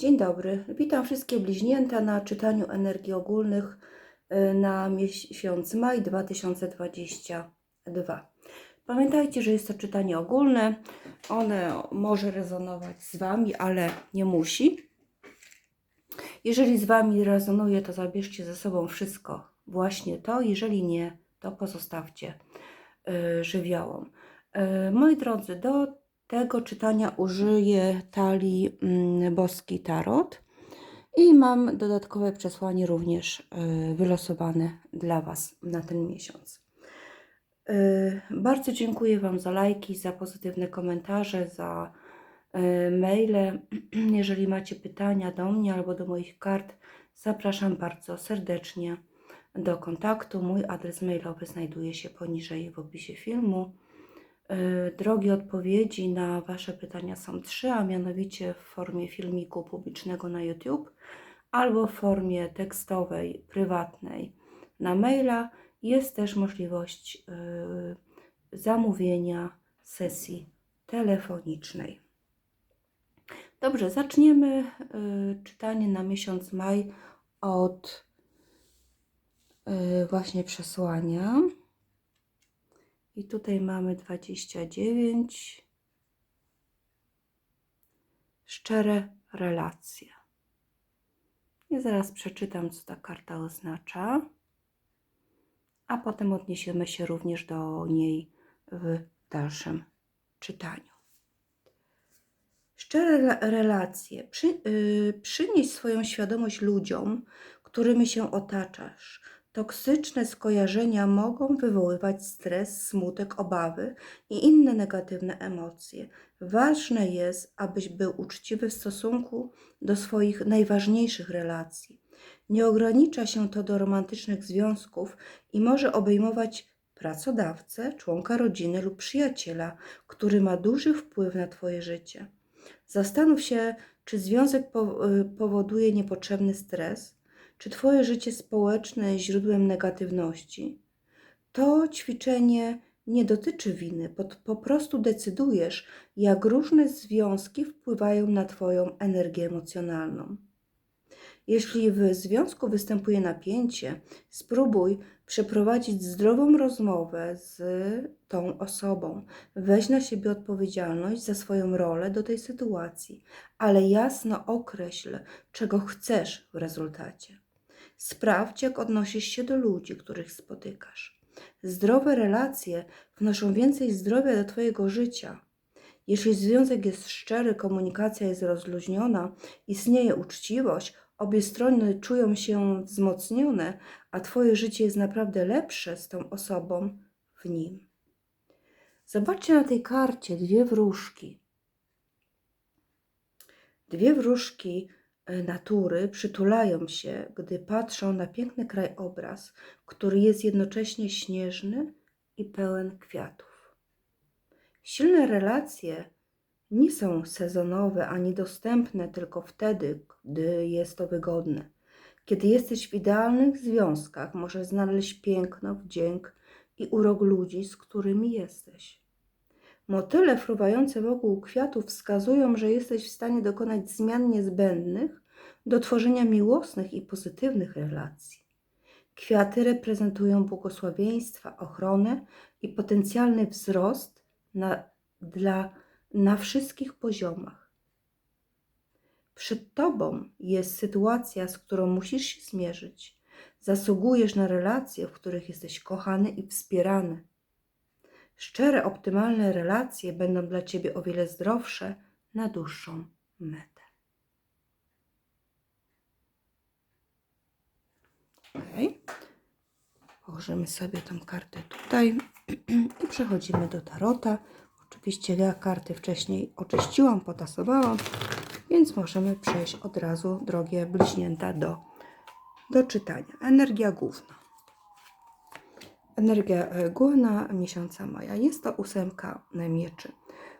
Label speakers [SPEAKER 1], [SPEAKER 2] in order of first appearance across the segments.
[SPEAKER 1] Dzień dobry. Witam wszystkie bliźnięta na czytaniu energii ogólnych y, na miesiąc maj 2022. Pamiętajcie, że jest to czytanie ogólne. One może rezonować z Wami, ale nie musi. Jeżeli z Wami rezonuje, to zabierzcie ze sobą wszystko, właśnie to. Jeżeli nie, to pozostawcie y, żywiołom. Y, Moi drodzy, do tego czytania użyję talii mm, Boski Tarot i mam dodatkowe przesłanie również y, wylosowane dla Was na ten miesiąc. Y, Bardzo dziękuję Wam za lajki, za pozytywne komentarze, za y, maile. Jeżeli macie pytania do mnie albo do moich kart, zapraszam bardzo serdecznie do kontaktu. Mój adres mailowy znajduje się poniżej w opisie filmu. Y, Drogie odpowiedzi na Wasze pytania są trzy, a mianowicie w formie filmiku publicznego na YouTube albo w formie tekstowej, prywatnej na maila. Jest też możliwość y, zamówienia sesji telefonicznej. Dobrze, zaczniemy y, czytanie na miesiąc maj od właśnie przesłania. I tutaj mamy 29. Szczere relacje. I zaraz przeczytam, co ta karta oznacza. A potem odniesiemy się również do niej w dalszym czytaniu. Szczere re- relacje. Przy, yy, przynieś swoją świadomość ludziom, którymi się otaczasz. Toksyczne skojarzenia mogą wywoływać stres, smutek, obawy i inne negatywne emocje. Ważne jest, abyś był uczciwy w stosunku do swoich najważniejszych relacji. Nie ogranicza się to do romantycznych związków i może obejmować pracodawcę, członka rodziny lub przyjaciela, który ma duży wpływ na Twoje życie. Zastanów się, czy związek po- powoduje niepotrzebny stres, czy Twoje życie społeczne jest źródłem negatywności. To ćwiczenie nie dotyczy winy, po, po prostu decydujesz, jak różne związki wpływają na Twoją energię emocjonalną. Jeśli w związku występuje napięcie, spróbuj przeprowadzić zdrową rozmowę z tą osobą. Weź na siebie odpowiedzialność za swoją rolę do tej sytuacji, ale jasno określ, czego chcesz w rezultacie. Sprawdź, jak odnosisz się do ludzi, których spotykasz. Zdrowe relacje wnoszą więcej zdrowia do Twojego życia. Jeśli związek jest szczery, komunikacja jest rozluźniona, istnieje uczciwość, obie strony czują się wzmocnione, a Twoje życie jest naprawdę lepsze z tą osobą w nim. Zobaczcie na tej karcie dwie wróżki. Dwie wróżki natury przytulają się, gdy patrzą na piękny krajobraz, który jest jednocześnie śnieżny i pełen kwiatów. Silne relacje nie są sezonowe ani dostępne tylko wtedy, gdy jest to wygodne. Kiedy jesteś w idealnych związkach, możesz znaleźć piękno, wdzięk i urok ludzi, z którymi jesteś. Motyle fruwające wokół kwiatów wskazują, że jesteś w stanie dokonać zmian niezbędnych do tworzenia miłosnych i pozytywnych relacji. Kwiaty reprezentują błogosławieństwa, ochronę i potencjalny wzrost na, dla, na wszystkich poziomach. Przed Tobą jest sytuacja, z którą musisz się zmierzyć. Zasługujesz na relacje, w których jesteś kochany i wspierany. Szczere, optymalne relacje będą dla Ciebie o wiele zdrowsze na dłuższą metę. Okay. Położymy sobie tą kartę tutaj i przechodzimy do tarota. Oczywiście ja karty wcześniej oczyściłam, potasowałam, więc możemy przejść od razu, drogie bliźnięta, do, do czytania. Energia główna. Energia e, główna miesiąca maja. Jest to ósemka mieczy.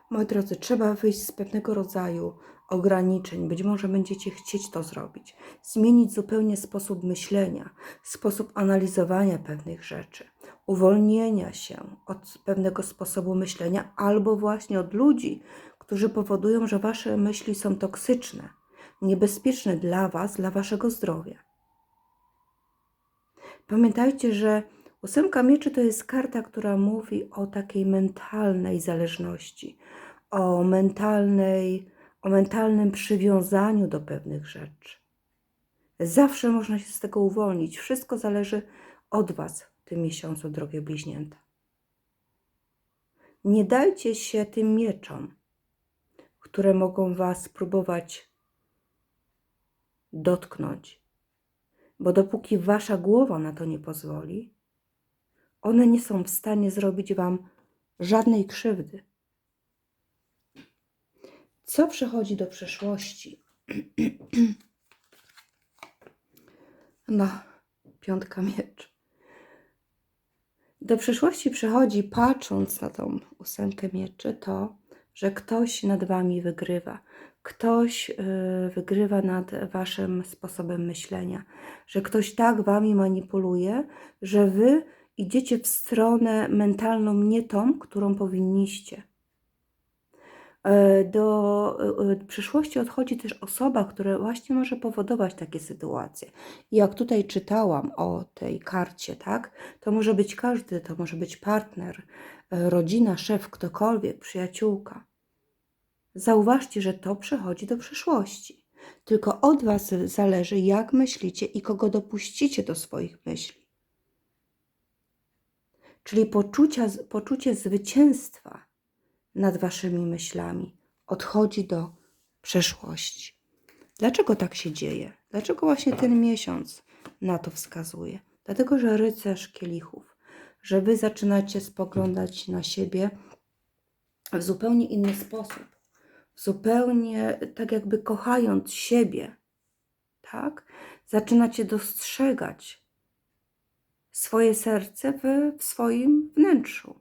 [SPEAKER 1] Moi drodzy, trzeba wyjść z pewnego rodzaju ograniczeń. Być może będziecie chcieć to zrobić. Zmienić zupełnie sposób myślenia, sposób analizowania pewnych rzeczy, uwolnienia się od pewnego sposobu myślenia albo właśnie od ludzi, którzy powodują, że wasze myśli są toksyczne. niebezpieczny dla Was, dla Waszego zdrowia. Pamiętajcie, że ósemka mieczy to jest karta, która mówi o takiej mentalnej zależności, o mentalnej, o mentalnym przywiązaniu do pewnych rzeczy. Zawsze można się z tego uwolnić. Wszystko zależy od Was w tym miesiącu, drogie bliźnięta. Nie dajcie się tym mieczom, które mogą Was próbować dotknąć, bo dopóki Wasza głowa na to nie pozwoli, one nie są w stanie zrobić Wam żadnej krzywdy. Co przechodzi do przeszłości? No, piątka miecz. Do przyszłości przychodzi, patrząc na tą ósemkę mieczy, to, że ktoś nad wami wygrywa. Ktoś y, wygrywa nad waszym sposobem myślenia, że ktoś tak wami manipuluje, że wy idziecie w stronę mentalną nie tą, którą powinniście. E, Do e, e, przyszłości odchodzi też osoba, która właśnie może powodować takie sytuacje. Jak tutaj czytałam o tej karcie, tak, to może być każdy, to może być partner, rodzina, szef, ktokolwiek, przyjaciółka. Zauważcie, że to przechodzi do przyszłości. Tylko od Was zależy, jak myślicie i kogo dopuścicie do swoich myśli. Czyli poczucia, poczucie zwycięstwa nad waszymi myślami odchodzi do przeszłości. Dlaczego tak się dzieje? Dlaczego właśnie ten miesiąc na to wskazuje? Dlatego, że rycerz kielichów, że wy zaczynacie spoglądać na siebie w zupełnie inny sposób, zupełnie tak jakby kochając siebie, tak? Zaczynacie dostrzegać swoje serce w, w swoim wnętrzu.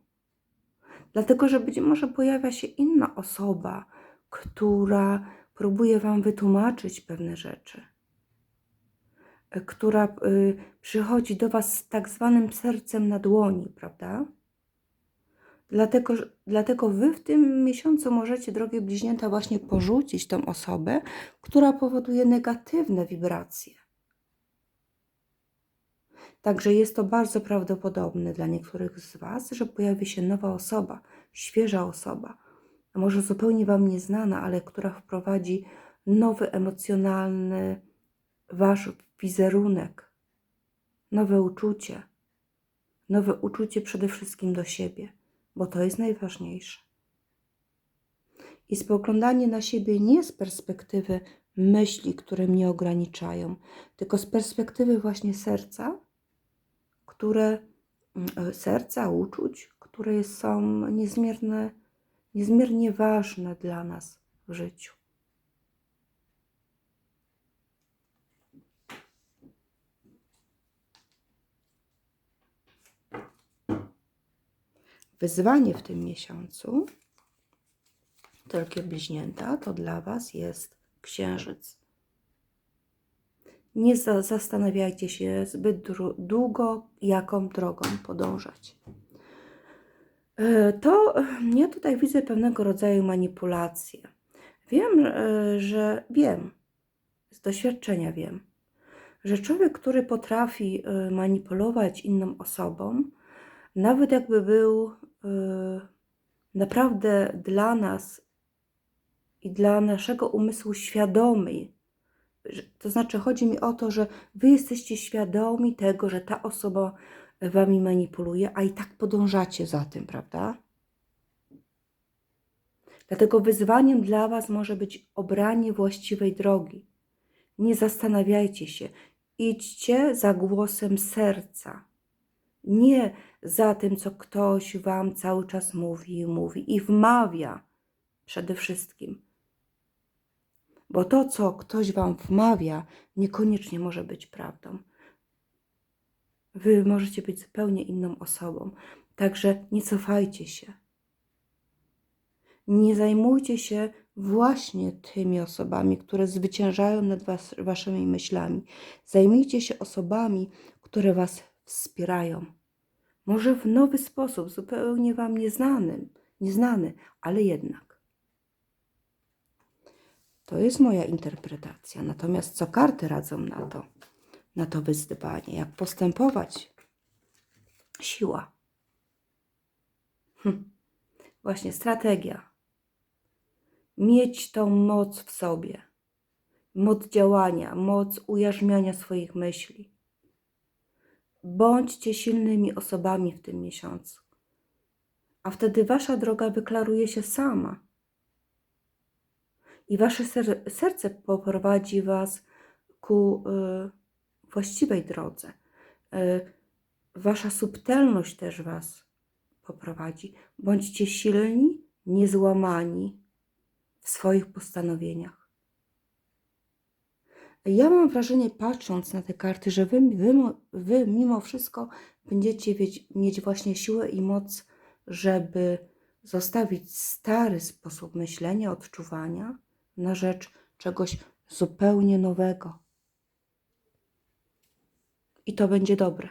[SPEAKER 1] Dlatego, że być może pojawia się inna osoba, która próbuje Wam wytłumaczyć pewne rzeczy, która y, przychodzi do Was z tak zwanym sercem na dłoni, prawda? Dlatego, dlatego Wy w tym miesiącu możecie, drogie bliźnięta, właśnie porzucić tą osobę, która powoduje negatywne wibracje. Także jest to bardzo prawdopodobne dla niektórych z Was, że pojawi się nowa osoba, świeża osoba, może zupełnie Wam nieznana, ale która wprowadzi nowy emocjonalny Wasz wizerunek, nowe uczucie, nowe uczucie przede wszystkim do siebie, bo to jest najważniejsze. I spoglądanie na siebie nie z perspektywy myśli, które mnie ograniczają, tylko z perspektywy właśnie serca, które mm, serca, uczuć, które są niezmiernie, niezmiernie ważne dla nas w życiu. Wyzwanie w tym miesiącu, drogie bliźnięta, to dla Was jest księżyc. Nie za, zastanawiajcie się zbyt długo, jaką drogą podążać. E, to ja tutaj widzę pewnego rodzaju manipulację. Wiem, e, że wiem, z doświadczenia wiem, że człowiek, który potrafi e, manipulować inną osobą, nawet jakby był naprawdę dla nas i dla naszego umysłu świadomy, to znaczy chodzi mi o to, że wy jesteście świadomi tego, że ta osoba wami manipuluje, a i tak podążacie za tym, prawda? Dlatego wyzwaniem dla was może być obranie właściwej drogi. Nie zastanawiajcie się, idźcie za głosem serca. Nie za tym, co ktoś wam cały czas mówi, mówi i wmawia przede wszystkim bo to, co ktoś wam wmawia, niekoniecznie może być prawdą. Wy możecie być zupełnie inną osobą, także nie cofajcie się. Nie zajmujcie się właśnie tymi osobami, które zwyciężają nad was, waszymi myślami. Zajmijcie się osobami, które was wspierają. Może w nowy sposób, zupełnie wam nieznanym, nieznany, ale jednak. To jest moja interpretacja. Natomiast co karty radzą na to, na to wyzwanie? Jak postępować? Siła. Hm. Właśnie strategia. Mieć tą moc w sobie. Moc działania, moc ujarzmiania swoich myśli. Bądźcie silnymi osobami w tym miesiącu. A wtedy wasza droga wyklaruje się sama. I wasze ser serce poprowadzi was ku y, właściwej drodze. Y, wasza subtelność też was poprowadzi. Bądźcie silni, niezłamani w swoich postanowieniach. Ja mam wrażenie, patrząc na te karty, że wy, wy, wy mimo wszystko będziecie mieć, mieć właśnie siłę i moc, żeby zostawić stary sposób myślenia, odczuwania na rzecz czegoś zupełnie nowego. I to będzie dobre.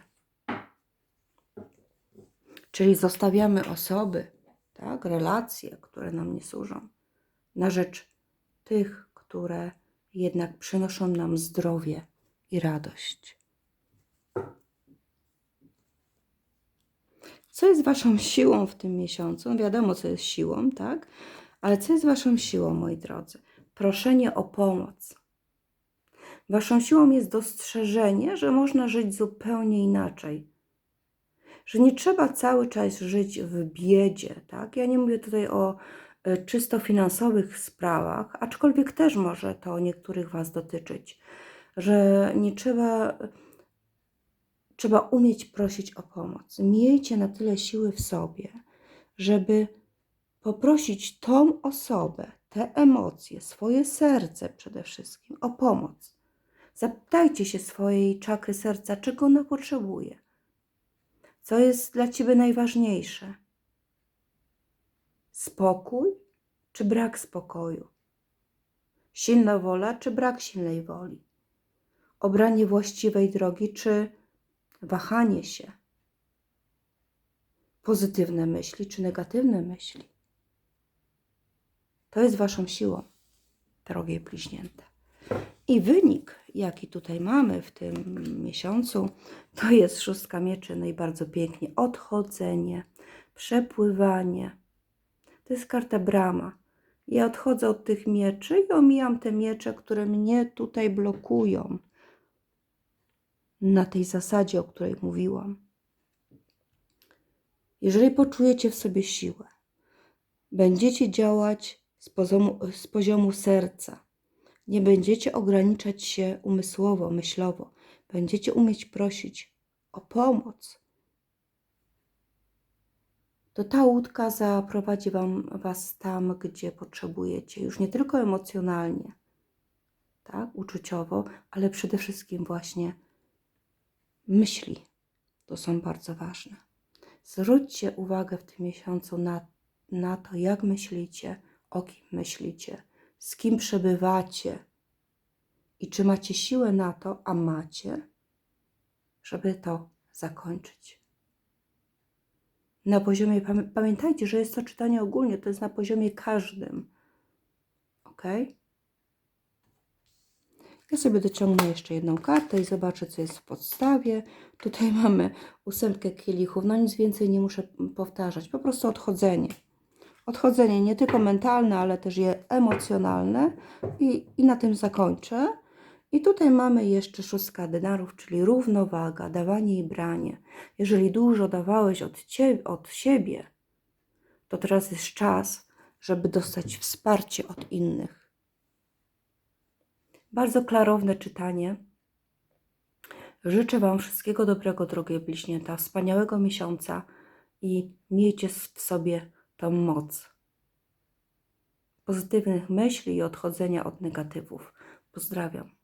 [SPEAKER 1] Czyli zostawiamy osoby, tak, relacje, które nam nie służą, na rzecz tych, które jednak przynoszą nam zdrowie i radość. Co jest Waszą siłą w tym miesiącu? No wiadomo, co jest siłą, tak? Ale co jest Waszą siłą, moi drodzy? Proszenie o pomoc. Waszą siłą jest dostrzeżenie, że można żyć zupełnie inaczej. Że nie trzeba cały czas żyć w biedzie, tak? Ja nie mówię tutaj o y, czysto finansowych sprawach, aczkolwiek też może to niektórych Was dotyczyć, że nie trzeba, trzeba umieć prosić o pomoc. Miejcie na tyle siły w sobie, żeby poprosić tą osobę, te emocje, swoje serce przede wszystkim o pomoc. Zapytajcie się swojej czakry serca, czego ona potrzebuje. Co jest dla Ciebie najważniejsze? Spokój czy brak spokoju? Silna wola czy brak silnej woli? Obranie właściwej drogi czy wahanie się? Pozytywne myśli czy negatywne myśli? To jest Waszą siłą, drogie bliźnięta. I wynik, jaki tutaj mamy w tym miesiącu, to jest szóstka mieczy, no i bardzo pięknie. Odchodzenie, przepływanie. To jest karta brama. Ja odchodzę od tych mieczy i omijam te miecze, które mnie tutaj blokują. Na tej zasadzie, o której mówiłam. Jeżeli poczujecie w sobie siłę, będziecie działać z poziomu, z poziomu serca. Nie będziecie ograniczać się umysłowo, myślowo. Będziecie umieć prosić o pomoc. To ta łódka zaprowadzi wam, Was tam, gdzie potrzebujecie, już nie tylko emocjonalnie, tak, uczuciowo, ale przede wszystkim właśnie myśli. To są bardzo ważne. Zwróćcie uwagę w tym miesiącu na, na to, jak myślicie, o kim myślicie, z kim przebywacie i czy macie siłę na to, a macie, żeby to zakończyć. Na poziomie, pamiętajcie, że jest to czytanie ogólnie, to jest na poziomie każdym. Ok? Ja sobie dociągnę jeszcze jedną kartę i zobaczę, co jest w podstawie. Tutaj mamy ósemkę kielichów. No nic więcej nie muszę powtarzać. Po prostu odchodzenie odchodzenie nie tylko mentalne, ale też je emocjonalne i, i na tym zakończę. I tutaj mamy jeszcze szóstka denarów, czyli równowaga, dawanie i branie. Jeżeli dużo dawałeś od, ciebie, od siebie, to teraz jest czas, żeby dostać wsparcie od innych. Bardzo klarowne czytanie. Życzę Wam wszystkiego dobrego, drogie bliźnięta, wspaniałego miesiąca i miejcie w sobie tą moc pozytywnych myśli i odchodzenia od negatywów. Pozdrawiam.